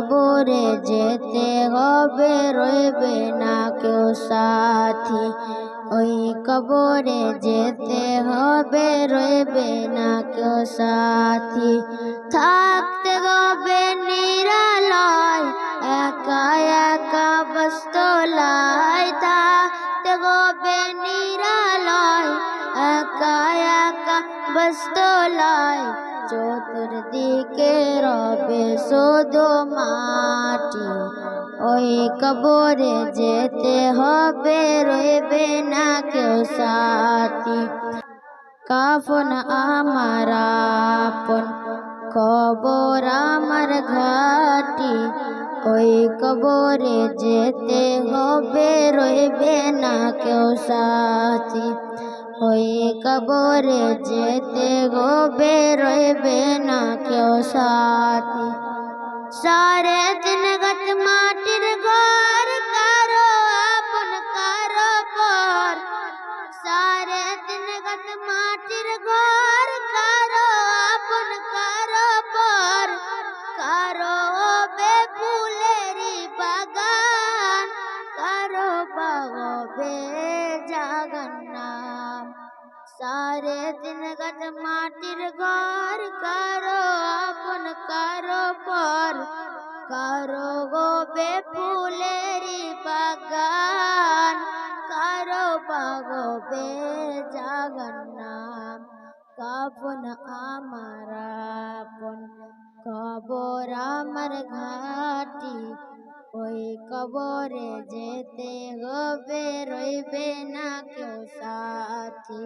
কবরে যেতে হবে, রইবে না কেউ সাথী। ওই কবরে যেতে হবে, রইবে না কেউ সাথী। থাকতে হবে নিরালয়, একা একা বস্তলায়। থাকতে হবে নিরালয়, একা একা বস্তলায়। চতুর্দিকে রবে শুধু মাটি। ওই কবরে যেতে হবে, রইবে না কেউ সাথী। কাফন আমার আপন, কবর আমার ঘাটি। ওই কবরে যেতে হবে, রইবে না কেউ সাথী। কবরে যেতে হবে রইবে না কেউ সাথী। সারে দিন গত মাটির ঘর, কারও আপন, কারও পর। সারে দিন গত মাটির ঘর, কারও আপন, কারও পর। কারও বে ফুলেরি বাগান, কারও বাগবে জাগান নাম সারে দিন গত মাটির ঘর কারও আপন কারও পর কারও গোবে ফুলেরি বাগান কারও বাগবে জাগান নাম কাপন আমার আপন কবর আমার ঘাটি ওই কবরে যেতে হবে রইবে না কেউ সাথী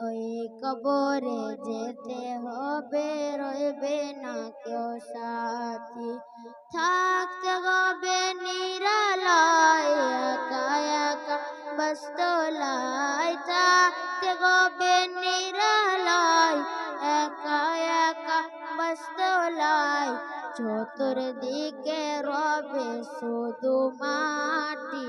ওই কবরে যেতে হবে রইবে না কেউ সাথী থাকতে হবে নিরালয় একা একা বস্তলায় থাকতে হবে নিরালয় একা একা বস্তলায় চতুর্দিকে রবে শুধু মাটি